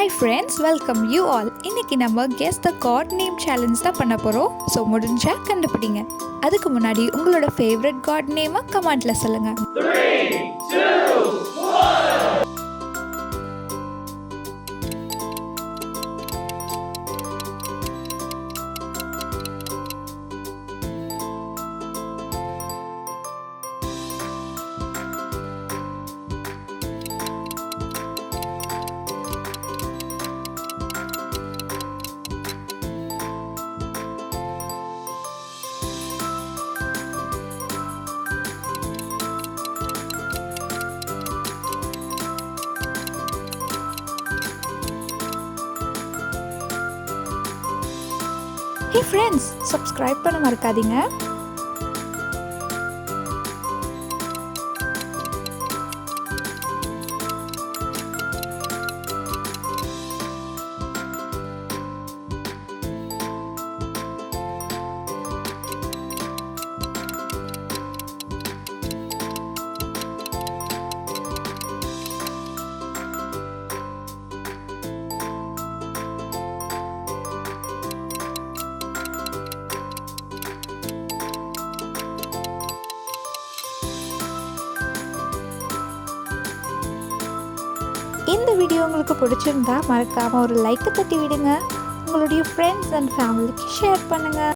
Hi friends welcome you all இன்னைக்கு நம்ம guess the god name challenge தான் பண்ண போகிறோம் ஸோ முடிஞ்சா கண்டுபிடிங்க. அதுக்கு முன்னாடி உங்களோட ஃபேவரட் காட் நேமை கமெண்ட்ல சொல்லுங்கள் ஹே ஃப்ரெண்ட்ஸ் சப்ஸ்கிரைப் பண்ண மறக்காதீங்க. இந்த வீடியோ உங்களுக்கு பிடிச்சிருந்தா மறக்காமல் ஒரு லைக்கை தட்டி விடுங்க. உங்களுடைய ஃப்ரெண்ட்ஸ் அண்ட் ஃபேமிலிக்கு ஷேர் பண்ணுங்கள்